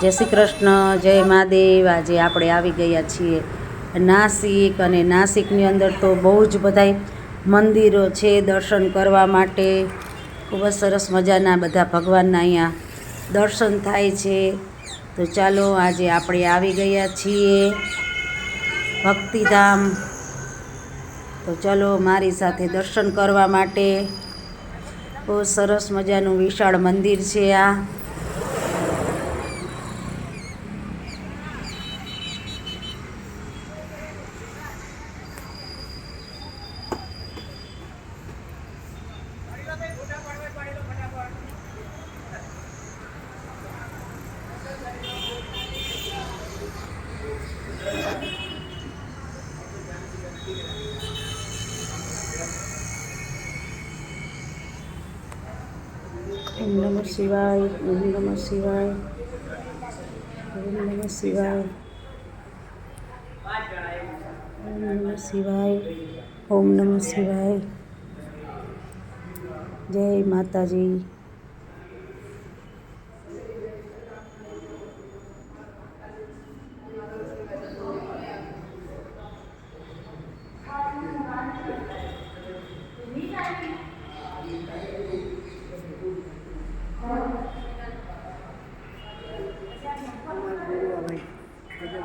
જય શ્રી કૃષ્ણ, જય મહાદેવ, આજે આપણે આવી ગયા છીએ નાસિક અને નાસિકની અંદર તો બહુ જ બધાય મંદિરો છે દર્શન કરવા માટે. ખૂબ જ સરસ મજાના બધા ભગવાનના અહીંયા દર્શન થાય છે. તો ચાલો આજે આપણે આવી ગયા છીએ ભક્તિધામ. તો ચલો મારી સાથે દર્શન કરવા માટે. બહુ સરસ મજાનું વિશાળ મંદિર છે આ. ઓમ નમઃ શિવાય, ઓમ નમઃ શિવાય, ઓમ નમઃ શિવાય, ઓમ નમઃ શિવાય, ઓમ નમઃ શિવાય. જય માતાજી.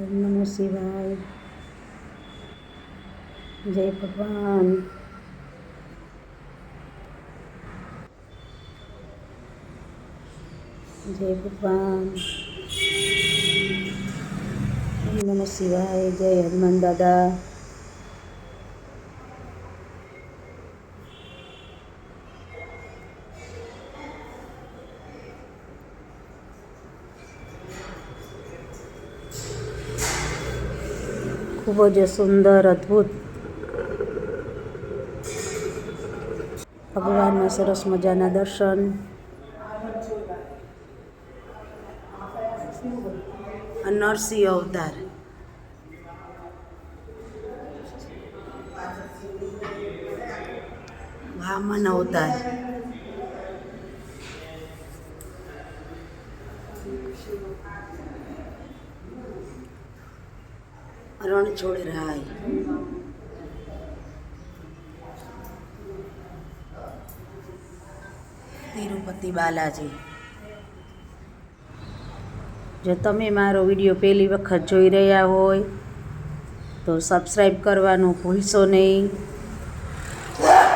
ઓમ નમઃ શિવાય. જય ભગવાન. જય ભગવાન. ઓમ નમઃ શિવાય. જય હનુમાન દાદા. ખૂબ જ સુંદર અદ્ભુત. ભગવાનના સરસ મજાના દર્શન. નરસિંહ અવતાર. વામન અવતાર. રણછોડ રાય તિરુપતિ બાલાજી. જો તમે મારો વીડિયો પહેલી વખત જોઈ રહ્યા હોય, તો સબસ્ક્રાઈબ કરવાનું ભૂલશો નહીં.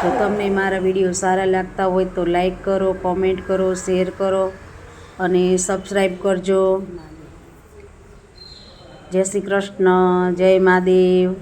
જો તમને મારા વીડિયો સારા લાગતા હોય, તો લાઈક કરો કોમેન્ટ કરો શેર કરો અને સબસ્ક્રાઈબ કરજો. જય શ્રી કૃષ્ણ જય મહાદેવ.